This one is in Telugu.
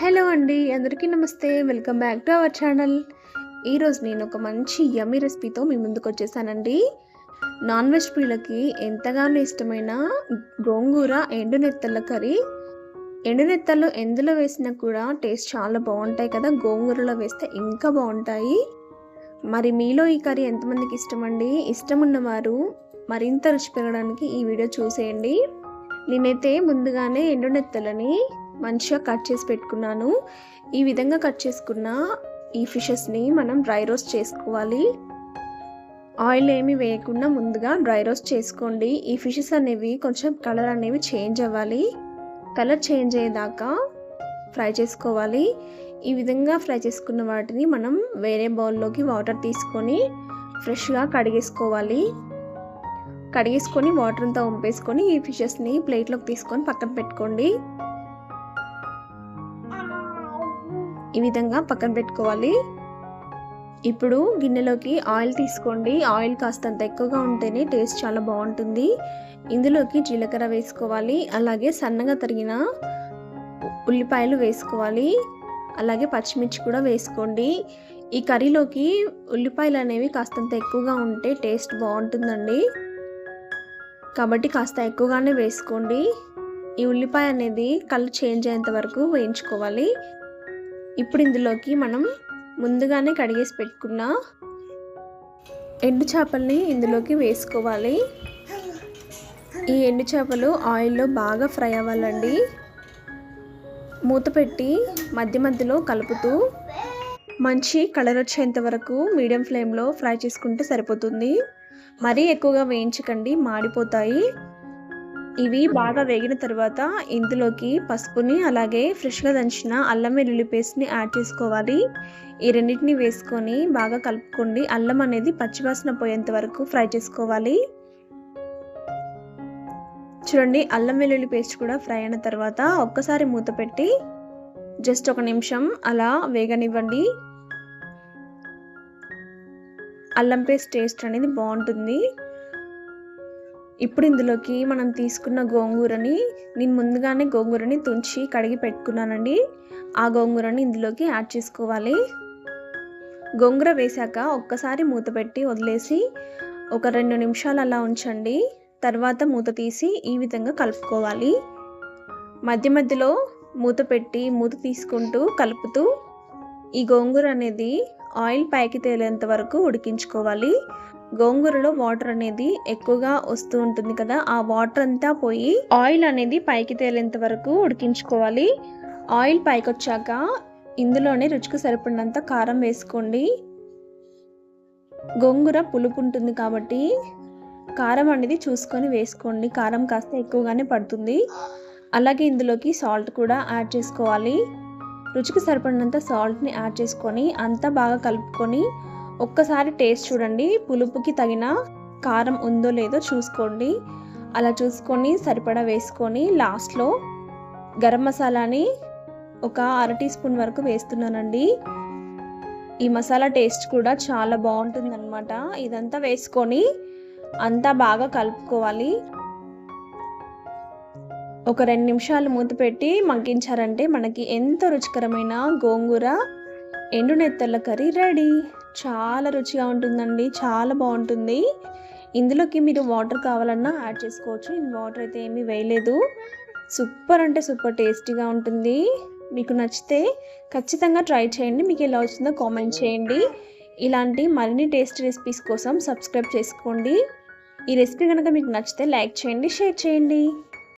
హలో అండి అందరికీ నమస్తే. Welcome back to our channel. ఈరోజు నేను ఒక మంచి యమ్మీ రెసిపీతో మీ ముందుకు వచ్చేసానండి. నాన్ వెజ్ ప్రియులకి ఎంతగానో ఇష్టమైన గోంగూర ఎండునెత్తల కర్రీ. ఎండునెత్తలు ఎందులో వేసినా కూడా టేస్ట్ చాలా బాగుంటాయి కదా. గోంగూరలో వేస్తే ఇంకా బాగుంటాయి. మరి మీలో ఈ కర్రీ ఎంతమందికి ఇష్టమండి? ఇష్టం ఉన్నవారు మరింత రుచి పెరగడానికి ఈ వీడియో చూసేయండి. నేనైతే ముందుగానే ఎండునెత్తలని మంచిగా కట్ చేసి పెట్టుకున్నాను. ఈ విధంగా కట్ చేసుకున్న ఈ ఫిషెస్ని మనం డ్రై రోస్ట్ చేసుకోవాలి. ఆయిల్ ఏమి వేయకుండా ముందుగా డ్రై రోస్ట్ చేసుకోండి. ఈ ఫిషెస్ అనేవి కొంచెం కలర్ అనేవి చేంజ్ అవ్వాలి. కలర్ చేంజ్ అయ్యేదాకా ఫ్రై చేసుకోవాలి. ఈ విధంగా ఫ్రై చేసుకున్న వాటిని మనం వేరే బౌల్లోకి వాటర్ తీసుకొని ఫ్రెష్గా కడిగేసుకోవాలి. కడిగేసుకొని వాటర్ అంతా వంపేసుకొని ఈ ఫిషెస్ని ప్లేట్లోకి తీసుకొని పక్కన పెట్టుకోండి. ఈ విధంగా పక్కన పెట్టుకోవాలి. ఇప్పుడు గిన్నెలోకి ఆయిల్ తీసుకోండి. ఆయిల్ కాస్తంత ఎక్కువగా ఉంటేనే టేస్ట్ చాలా బాగుంటుంది. ఇందులోకి జీలకర్ర వేసుకోవాలి. అలాగే సన్నగా తరిగిన ఉల్లిపాయలు వేసుకోవాలి. అలాగే పచ్చిమిర్చి కూడా వేసుకోండి. ఈ కర్రీలోకి ఉల్లిపాయలు అనేవి కాస్తంత ఎక్కువగా ఉంటే టేస్ట్ బాగుంటుందండి. కాబట్టి కాస్త ఎక్కువగానే వేసుకోండి. ఈ ఉల్లిపాయ అనేది కళ్ళు చేంజ్ అయ్యేంత వరకు వేయించుకోవాలి. ఇప్పుడు ఇందులోకి మనం ముందుగానే కడిగేసి పెట్టుకున్న ఎండు చేపల్ని ఇందులోకి వేసుకోవాలి. ఈ ఎండు చేపలు ఆయిల్లో బాగా ఫ్రై అవ్వాలండి. మూత పెట్టి మధ్య మధ్యలో కలుపుతూ మంచి కలర్ వచ్చేంత వరకు మీడియం ఫ్లేమ్లో ఫ్రై చేసుకుంటే సరిపోతుంది. మరీ ఎక్కువగా వేయించకండి మాడిపోతాయి. ఇవి బాగా వేగిన తర్వాత ఇందులోకి పసుపుని అలాగే ఫ్రెష్గా దంచిన అల్లం వెల్లుల్లి పేస్ట్ని యాడ్ చేసుకోవాలి. ఈ రెండింటిని వేసుకొని బాగా కలుపుకోండి. అల్లం అనేది పచ్చివాసన పోయేంత వరకు ఫ్రై చేసుకోవాలి. చూడండి అల్లం వెల్లుల్లి పేస్ట్ కూడా ఫ్రై అయిన తర్వాత ఒక్కసారి మూత పెట్టి జస్ట్ ఒక నిమిషం అలా వేగనివ్వండి. అల్లం పేస్ట్ టేస్ట్ అనేది బాగుంటుంది. ఇప్పుడు ఇందులోకి మనం తీసుకున్న గోంగూరని నేను ముందుగానే గోంగూరని తుంచి కడిగి పెట్టుకున్నానండి. ఆ గోంగూరని ఇందులోకి యాడ్ చేసుకోవాలి. గోంగూర వేశాక ఒక్కసారి మూత పెట్టి వదిలేసి ఒక రెండు నిమిషాలు అలా ఉంచండి. తర్వాత మూత తీసి ఈ విధంగా కలుపుకోవాలి. మధ్య మధ్యలో మూత పెట్టి మూత తీసుకుంటూ కలుపుతూ ఈ గోంగూర అనేది ఆయిల్ పైకి తేలేంత వరకు ఉడికించుకోవాలి. గోంగూరలో వాటర్ అనేది ఎక్కువగా వస్తూ ఉంటుంది కదా ఆ వాటర్ అంతా పోయి ఆయిల్ అనేది పైకి తేలేంత వరకు ఉడికించుకోవాలి. ఆయిల్ పైకి వచ్చాక ఇందులోనే రుచికి సరిపడినంత కారం వేసుకోండి. గోంగూర పులుపు ఉంటుంది కాబట్టి కారం అనేది చూసుకొని వేసుకోండి. కారం కాస్త ఎక్కువగానే పడుతుంది. అలాగే ఇందులోకి సాల్ట్ కూడా యాడ్ చేసుకోవాలి. రుచికి సరిపడినంత సాల్ట్ని యాడ్ చేసుకొని అంతా బాగా కలుపుకొని ఒక్కసారి టేస్ట్ చూడండి. పులుపుకి తగిన కారం ఉందో లేదో చూసుకోండి. అలా చూసుకొని సరిపడా వేసుకొని లాస్ట్లో గరం మసాలాని ఒక అర టీ స్పూన్ వరకు వేస్తున్నానండి. ఈ మసాలా టేస్ట్ కూడా చాలా బాగుంటుంది అనమాట ఇదంతా వేసుకొని అంతా బాగా కలుపుకోవాలి. ఒక రెండు నిమిషాలు మూత పెట్టి మగ్గించారంటే మనకి ఎంతో రుచికరమైన గోంగూర ఎండు నెత్తల కర్రీ రెడీ. చాలా రుచిగా ఉంటుందండి. చాలా బాగుంటుంది. ఇందులోకి మీరు వాటర్ కావాలన్నా యాడ్ చేసుకోవచ్చు. నేను వాటర్ అయితే ఏమీ వేయలేదు. సూపర్ అంటే సూపర్ టేస్టీగా ఉంటుంది. మీకు నచ్చితే ఖచ్చితంగా ట్రై చేయండి. మీకు ఎలా వచ్చిందో కామెంట్ చేయండి. ఇలాంటి మరిన్ని టేస్ట్ రెసిపీస్ కోసం సబ్స్క్రైబ్ చేసుకోండి. ఈ రెసిపీ కనుక మీకు నచ్చితే లైక్ చేయండి షేర్ చేయండి.